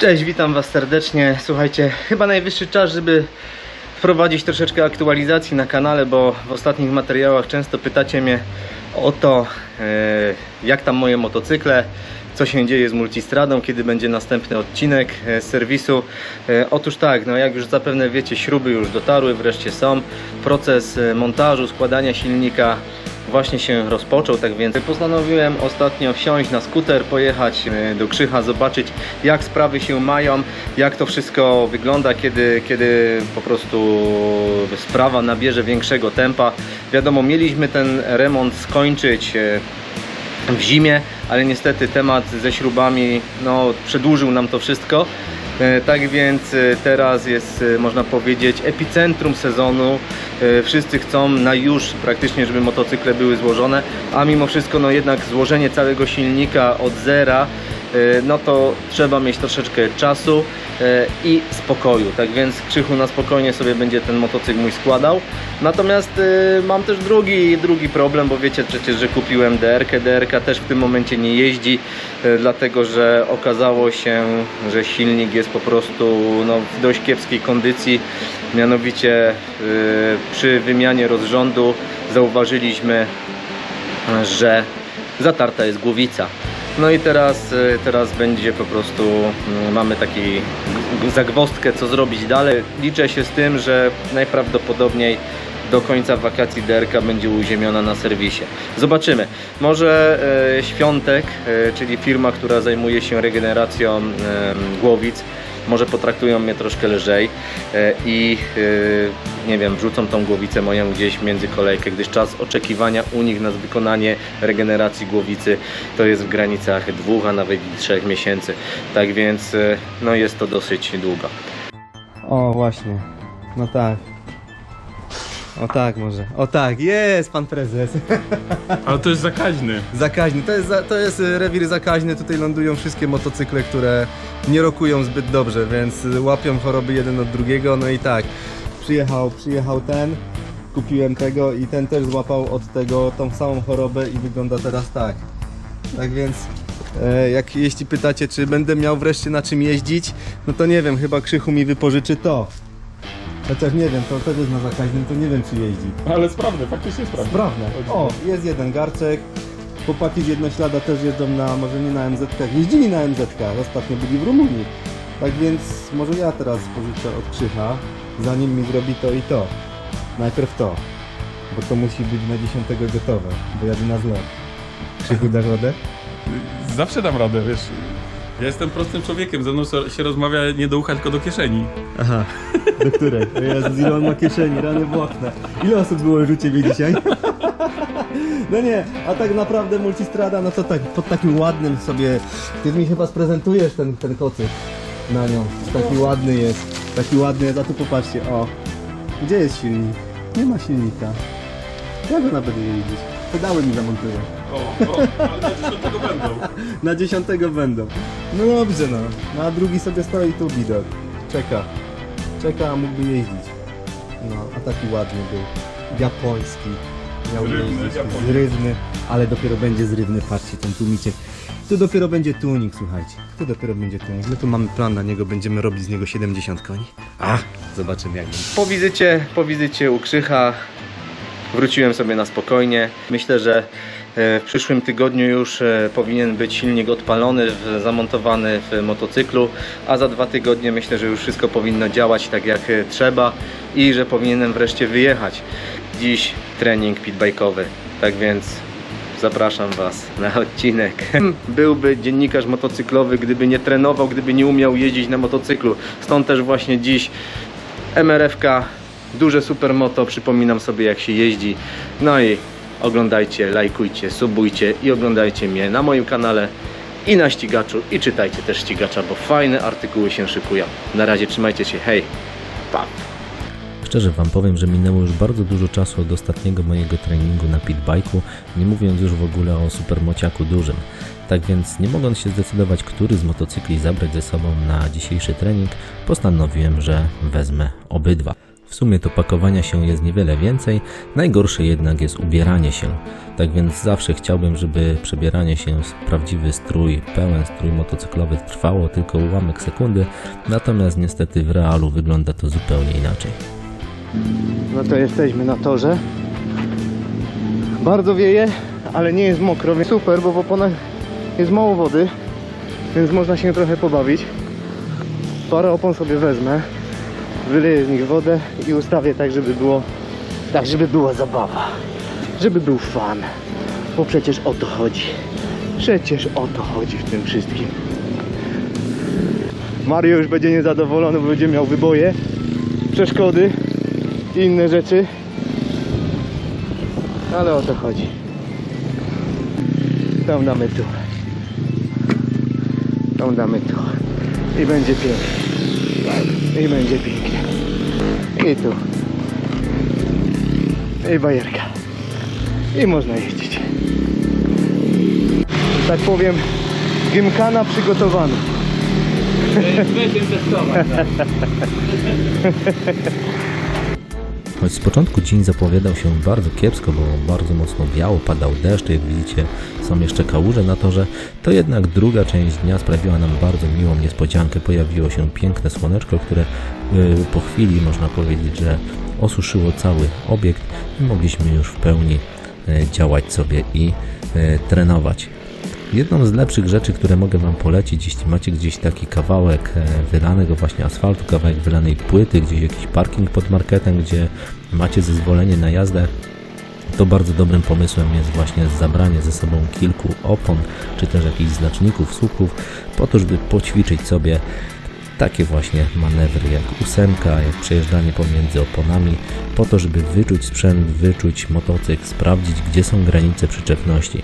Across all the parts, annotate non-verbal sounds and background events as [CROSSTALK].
Cześć, witam Was serdecznie. Słuchajcie, chyba najwyższy czas, żeby wprowadzić troszeczkę aktualizacji na kanale, bo w ostatnich materiałach często pytacie mnie o to, e, jak tam moje motocykle, co się dzieje z multistradą, kiedy będzie następny odcinek e, z serwisu. E, Otóż tak, no jak już zapewne wiecie, śruby już dotarły, wreszcie są. Proces e, montażu, składania silnika właśnie się rozpoczął, tak więc postanowiłem ostatnio wsiąść na skuter, pojechać e, do Krzycha, zobaczyć jak sprawy się mają, jak to wszystko wygląda, kiedy, kiedy po prostu sprawa nabierze większego tempa. Wiadomo, mieliśmy ten remont skończyć e, w zimie, ale niestety temat ze śrubami no, przedłużył nam to wszystko. E, Tak więc teraz jest, można powiedzieć, epicentrum sezonu. E, Wszyscy chcą na już praktycznie, żeby motocykle były złożone, a mimo wszystko no jednak złożenie całego silnika od zera e, no to trzeba mieć troszeczkę czasu e, i spokoju. Tak więc Krzychu na spokojnie sobie będzie ten motocykl mój składał. Natomiast mam też drugi, drugi problem, bo wiecie przecież, że kupiłem DRK. DRK też w tym momencie nie jeździ, dlatego że okazało się, że silnik jest po prostu no, w dość kiepskiej kondycji. Mianowicie e, przy wymianie rozrządu zauważyliśmy, że zatarta jest głowica. No i teraz, y, teraz będzie po prostu, y, mamy taki zagwozdkę, co zrobić dalej. Liczę się z tym, że najprawdopodobniej do końca wakacji DRK będzie uziemiona na serwisie. Zobaczymy. Może e, Świątek, e, czyli firma, która zajmuje się regeneracją e, głowic, może potraktują mnie troszkę lżej e, i e, nie wiem, wrzucą tą głowicę moją gdzieś między kolejkę, gdyż czas oczekiwania u nich na wykonanie regeneracji głowicy to jest w granicach dwóch, a nawet trzech miesięcy. Tak więc e, no jest to dosyć długo. O właśnie, no tak. O tak może. O tak, jest pan prezes. [LAUGHS] Ale to jest zakaźny. Zakaźny, to jest, za- to jest y, rewir zakaźny, tutaj lądują wszystkie motocykle, które nie rokują zbyt dobrze, więc łapią choroby jeden od drugiego, no i tak, przyjechał, przyjechał ten, kupiłem tego i ten też złapał od tego tą samą chorobę i wygląda teraz tak. Tak więc, e, jak jeśli pytacie, czy będę miał wreszcie na czym jeździć, no to nie wiem, chyba Krzychu mi wypożyczy to. Chociaż nie wiem, to też jest na zakaźnym, to nie wiem czy jeździ. Ale sprawny, faktycznie sprawny. Sprawne. O, jest jeden garczek. Chłopaki z Jednoślada też jeżdżą na, może nie na MZ, jeździli na MZ, ostatnio byli w Rumunii. Tak więc może ja teraz pożyczę od Krzycha, zanim mi zrobi to i to. Najpierw to, bo to musi być na 10 gotowe, bo jadę na zlot. Krzychu dasz radę? Zawsze dam radę, wiesz. Ja jestem prostym człowiekiem, ze mną się rozmawia nie do ucha, tylko do kieszeni. Aha, do której? O Jezus, ile on ma kieszeni, rany błotne. Ile osób było u Ciebie dzisiaj? No nie, a tak naprawdę Multistrada, no to tak, pod takim ładnym sobie, Ty mi chyba sprezentujesz ten, ten kocyk na nią. Taki ładny jest, taki ładny jest, a tu popatrzcie, o. Gdzie jest silnik? Nie ma silnika. Jak ona będzie jeździć? Pedały mi zamontuję. O, o ale na tego będą. [LAUGHS] Na dziesiątego będą. No dobrze no. No a drugi sobie stoi tu widok. Czeka. Czeka, a mógłby jeździć. No, a taki ładny był. Japoński. Miał Zrywny, jeździć. japoński. Zrywny, ale dopiero będzie zrywny. Patrzcie, ten tłumiczek. Tu dopiero będzie tunik, słuchajcie. Tu dopiero będzie tunik. My tu mamy plan na niego, będziemy robić z niego 70 koni. A, zobaczymy jak będzie. Po wizycie, po wizycie u Krzycha wróciłem sobie na spokojnie. Myślę, że e, w przyszłym tygodniu już e, powinien być silnik odpalony, zamontowany w motocyklu, a za dwa tygodnie myślę, że już wszystko powinno działać tak jak e, trzeba i że powinienem wreszcie wyjechać. Dziś trening pitbajkowy, tak więc zapraszam Was na odcinek. [LAUGHS] Byłby dziennikarz motocyklowy, gdyby nie trenował, gdyby nie umiał jeździć na motocyklu. Stąd też właśnie dziś MRFK, duże supermoto, przypominam sobie jak się jeździ. No i oglądajcie, lajkujcie, subujcie i oglądajcie mnie na moim kanale i na ścigaczu i czytajcie też ścigacza, bo fajne artykuły się szykują. Na razie trzymajcie się, hej, pa! Szczerze Wam powiem, że minęło już bardzo dużo czasu od ostatniego mojego treningu na pitbike'u, nie mówiąc już w ogóle o supermociaku dużym. Tak więc, nie mogąc się zdecydować, który z motocykli zabrać ze sobą na dzisiejszy trening, postanowiłem, że wezmę obydwa. W sumie to pakowania się jest niewiele więcej, najgorsze jednak jest ubieranie się. Tak więc zawsze chciałbym, żeby przebieranie się w prawdziwy strój, pełen strój motocyklowy trwało tylko ułamek sekundy, natomiast niestety w realu wygląda to zupełnie inaczej. No to jesteśmy na torze. Bardzo wieje, ale nie jest mokro, więc super, bo w oponach jest mało wody, więc można się trochę pobawić. Parę opon sobie wezmę, wyleję z nich wodę i ustawię tak, żeby było tak, żeby była zabawa, żeby był fan, bo przecież o to chodzi. Przecież o to chodzi w tym wszystkim. Mario już będzie niezadowolony, bo będzie miał wyboje, przeszkody i inne rzeczy. Ale o to chodzi. Tam damy tu. Tam damy tu. I będzie pięknie. I będzie pięknie. I tu. I bajerka. I można jeździć. Tak powiem, gymkana przygotowany. [LAUGHS] Choć z początku dzień zapowiadał się bardzo kiepsko, bo bardzo mocno wiało, padał deszcz, jak widzicie są jeszcze kałuże na torze, to jednak druga część dnia sprawiła nam bardzo miłą niespodziankę. Pojawiło się piękne słoneczko, które y, po chwili można powiedzieć, że osuszyło cały obiekt i mogliśmy już w pełni y, działać sobie i y, trenować. Jedną z lepszych rzeczy, które mogę Wam polecić, jeśli macie gdzieś taki kawałek e, wylanego właśnie asfaltu, kawałek wylanej płyty, gdzieś jakiś parking pod marketem, gdzie macie zezwolenie na jazdę, to bardzo dobrym pomysłem jest właśnie zabranie ze sobą kilku opon, czy też jakichś znaczników, słupków, po to, żeby poćwiczyć sobie takie właśnie manewry jak ósemka, jak przejeżdżanie pomiędzy oponami, po to, żeby wyczuć sprzęt, wyczuć motocykl, sprawdzić, gdzie są granice przyczepności.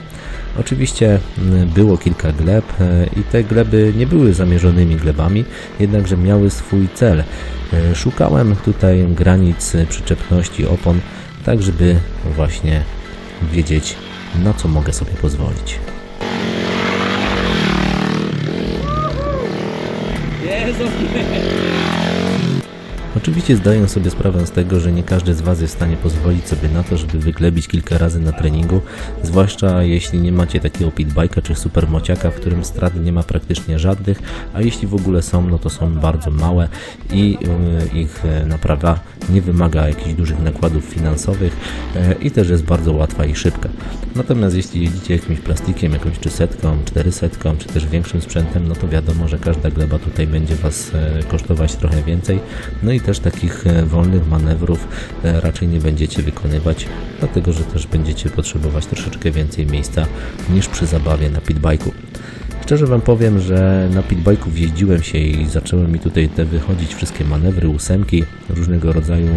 Oczywiście mm, było kilka gleb e, i te gleby nie były zamierzonymi glebami, jednakże miały swój cel. E, Szukałem tutaj granic przyczepności opon, tak żeby właśnie wiedzieć, na co mogę sobie pozwolić. Oczywiście zdaję sobie sprawę z tego, że nie każdy z Was jest w stanie pozwolić sobie na to, żeby wyglebić kilka razy na treningu, zwłaszcza jeśli nie macie takiego pitbike'a czy supermociaka, w którym strat nie ma praktycznie żadnych, a jeśli w ogóle są, no to są bardzo małe i y, ich e, naprawa nie wymaga jakichś dużych nakładów finansowych e, i też jest bardzo łatwa i szybka. Natomiast jeśli jedziecie jakimś plastikiem, jakąś czy setką, czterysetką, czy też większym sprzętem, no to wiadomo, że każda gleba tutaj będzie Was e, kosztować trochę więcej. No i też takich e, wolnych manewrów e, raczej nie będziecie wykonywać, dlatego że też będziecie potrzebować troszeczkę więcej miejsca niż przy zabawie na pitbike'u. Szczerze Wam powiem, że na pitbike'u jeździłem się i zaczęły mi tutaj te wychodzić wszystkie manewry, ósemki, różnego rodzaju,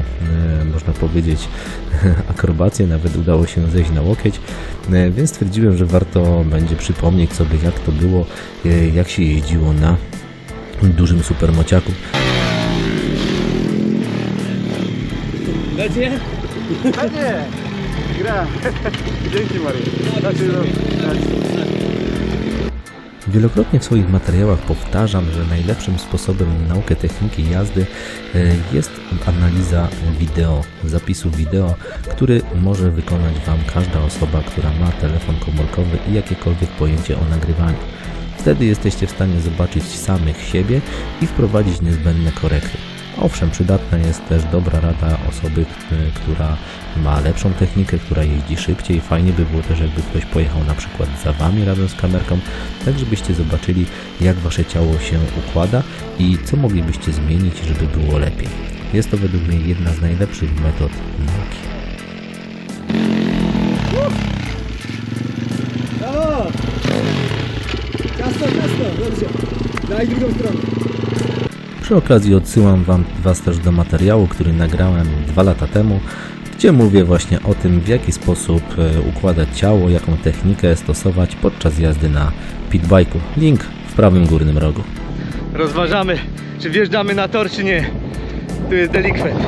e, można powiedzieć, [LAUGHS] akrobacje, nawet udało się zejść na łokieć, e, więc stwierdziłem, że warto będzie przypomnieć sobie jak to było, e, jak się jeździło na dużym supermociaku. Będzie? Gra. Dzięki Mario. Znaczy, no, Wielokrotnie w swoich materiałach powtarzam, że najlepszym sposobem na naukę techniki jazdy e, jest analiza wideo, zapisu wideo, który może wykonać Wam każda osoba, która ma telefon komórkowy i jakiekolwiek pojęcie o nagrywaniu. Wtedy jesteście w stanie zobaczyć samych siebie i wprowadzić niezbędne korekty. Owszem, przydatna jest też dobra rada osoby, k- która ma lepszą technikę, która jeździ szybciej. Fajnie by było też, jakby ktoś pojechał na przykład za Wami razem z kamerką, tak żebyście zobaczyli, jak Wasze ciało się układa i co moglibyście zmienić, żeby było lepiej. Jest to według mnie jedna z najlepszych metod nauki. Brawo! Ciasto, ciasto, dobrze. Daj drugą stronę. Przy okazji odsyłam wam, Was też do materiału, który nagrałem dwa lata temu, gdzie mówię właśnie o tym, w jaki sposób e, układać ciało, jaką technikę stosować podczas jazdy na pitbike'u. Link w prawym górnym rogu. Rozważamy, czy wjeżdżamy na tor, czy nie. Tu jest delikwent.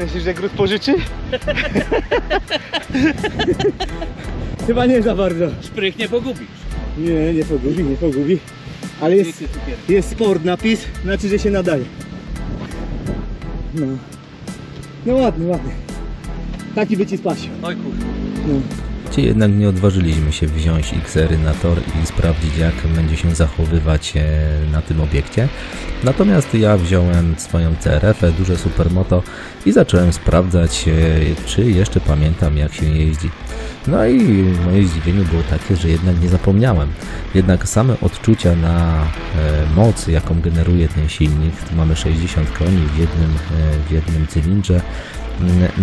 Myślisz, że gruz pożyczy? Chyba nie za bardzo. Szprych nie pogubisz. Nie, nie pogubi, nie pogubi. Ale jest, jest sport napis, znaczy, że się nadaje. No. No ładny, ładny. Taki by ci spasił. Oj kurwa. No. Jednak nie odważyliśmy się wziąć XR na tor i sprawdzić jak będzie się zachowywać e, na tym obiekcie. Natomiast ja wziąłem swoją CRF, duże supermoto i zacząłem sprawdzać e, czy jeszcze pamiętam jak się jeździ. No i moje zdziwienie było takie, że jednak nie zapomniałem. Jednak same odczucia na e, moc, jaką generuje ten silnik, tu mamy 60 koni w jednym, w jednym cylindrze,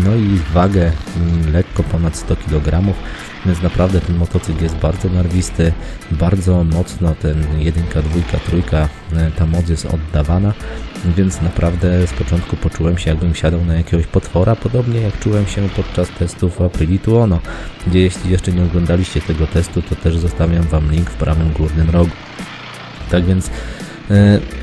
no i wagę mm, lekko ponad 100 kg, więc naprawdę ten motocykl jest bardzo narwisty, bardzo mocno ten jedynka, dwójka, trójka, e, ta moc jest oddawana, więc naprawdę z początku poczułem się jakbym siadał na jakiegoś potwora, podobnie jak czułem się podczas testów Aprili Tuono, gdzie jeśli jeszcze nie oglądaliście tego testu, to też zostawiam Wam link w prawym górnym rogu. Tak więc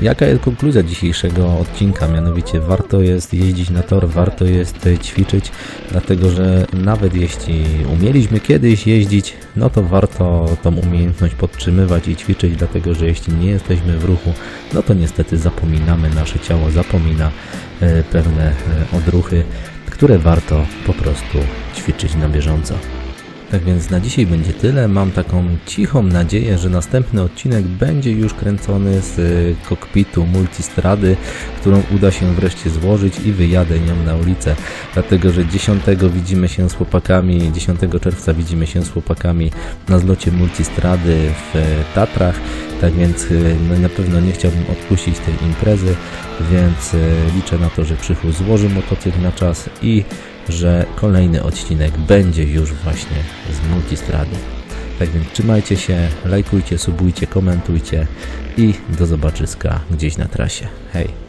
Jaka jest konkluzja dzisiejszego odcinka? Mianowicie warto jest jeździć na tor, warto jest e, ćwiczyć, dlatego że nawet jeśli umieliśmy kiedyś jeździć, no to warto tą umiejętność podtrzymywać i ćwiczyć, dlatego że jeśli nie jesteśmy w ruchu, no to niestety zapominamy, nasze ciało zapomina e, pewne e, odruchy, które warto po prostu ćwiczyć na bieżąco. Tak więc na dzisiaj będzie tyle. Mam taką cichą nadzieję, że następny odcinek będzie już kręcony z y, kokpitu multistrady, którą uda się wreszcie złożyć i wyjadę nią na ulicę. Dlatego, że 10 widzimy się z chłopakami, 10 czerwca widzimy się z chłopakami na zlocie multistrady w y, Tatrach. Tak więc y, no, na pewno nie chciałbym odpuścić tej imprezy, więc y, liczę na to, że Krzychu złoży motocykl na czas i że kolejny odcinek będzie już właśnie z multistrady. Tak więc trzymajcie się, lajkujcie, subujcie, komentujcie i do zobaczyska gdzieś na trasie. Hej!